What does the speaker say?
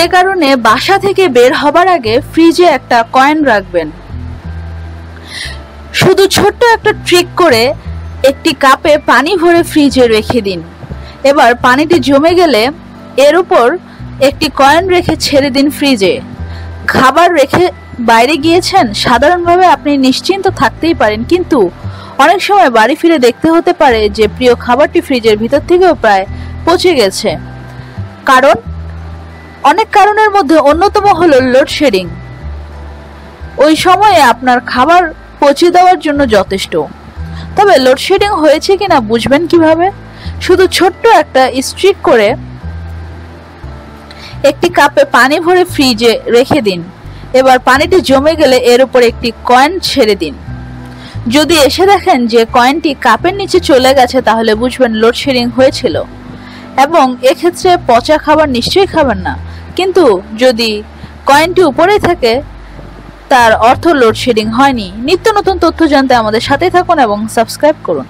যে কারণে বাসা থেকে বের হবার আগে ফ্রিজে একটা কয়েন রাখবেন। শুধু ছোট্ট একটা ট্রিক করে একটি কাপে পানি ভরে ফ্রিজে রেখে দিন। এবার পানিটি জমে গেলে এর উপর একটি কয়েন রেখে ছেড়ে দিন ফ্রিজে খাবার রেখে বাইরে গিয়েছেন, সাধারণভাবে আপনি নিশ্চিন্ত থাকতেই পারেন, কিন্তু অনেক সময় বাড়ি ফিরে দেখতে হতে পারে যে প্রিয় খাবারটি ফ্রিজের ভিতর থেকেও প্রায় পচে গেছে। কারণ অনেক কারণের মধ্যে অন্যতম হলো লোডশেডিং। ওই সময়ে আপনার খাবার পচে দেওয়ার জন্য যথেষ্ট। তবে লোডশেডিং হয়েছে কিনা বুঝবেন কীভাবে? শুধু ছোট্ট একটা স্ট্রিক করে একটি কাপে পানি ভরে ফ্রিজে রেখে দিন। এবার পানিটি জমে গেলে এর উপর একটি কয়েন ছেড়ে দিন। যদি এসে দেখেন যে কয়েনটি কাপের নিচে চলে গেছে, তাহলে বুঝবেন লোডশেডিং হয়েছিল। এবং এক্ষেত্রে পচা খাবার নিশ্চয়ই খাবেন না। কিন্তু যদি কয়েনটি উপরে থাকে, তার অর্থ লোডশেডিং হয়নি। নিত্য নতুন তথ্য জানতে আমাদের সাথে থাকুন এবং সাবস্ক্রাইব করুন।